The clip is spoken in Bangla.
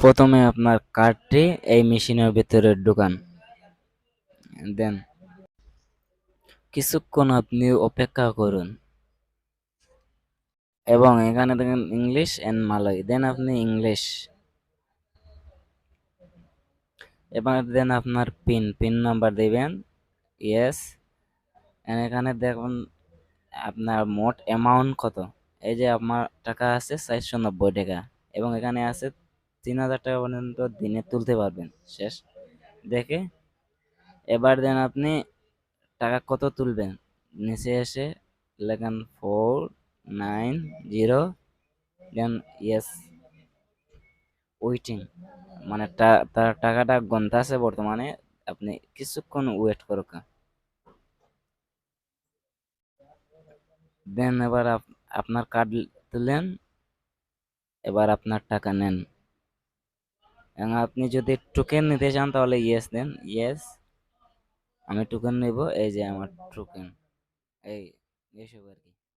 প্রথমে আপনার কার্ডটি এই মেশিনের ভিতরে ঢুকান। দেন। কিছুক্ষণ আপনি অপেক্ষা করুন। এবং এখানে দেখেন ইংলিশ এন্ড মালয়। দেন আপনি ইংলিশ। এবং দেন আপনার পিন। পিন নাম্বার দিবেন। ইয়েস। এখানে দেখুন আপনার মোট অ্যামাউন্ট কত। এই যে আমার টাকা আছে, চারশো নব্বই টাকা। এবং এখানে আছে তিন হাজার টাকা পর্যন্ত দিনে তুলতে পারবেন। শেষ। দেখে এবার দেন আপনি টাকা কত তুলবেন? নিচে এসে লেখেন four nine zero, then yes waiting. মানে তার টাকাটা গন্তা আছে বর্তমানে আপনি কিছুক্ষণ ওয়েট করুক। দেন এবার আপ- আপনার কার্ড তুলেন, এবার আপনার টাকা নেন। এবং আপনি যদি টোকেন নিতে চান, তাহলে ইয়েস দেন। ইয়েস আমি টোকেন নেব, এই যে আমার টোকেন এই এসব আর কি।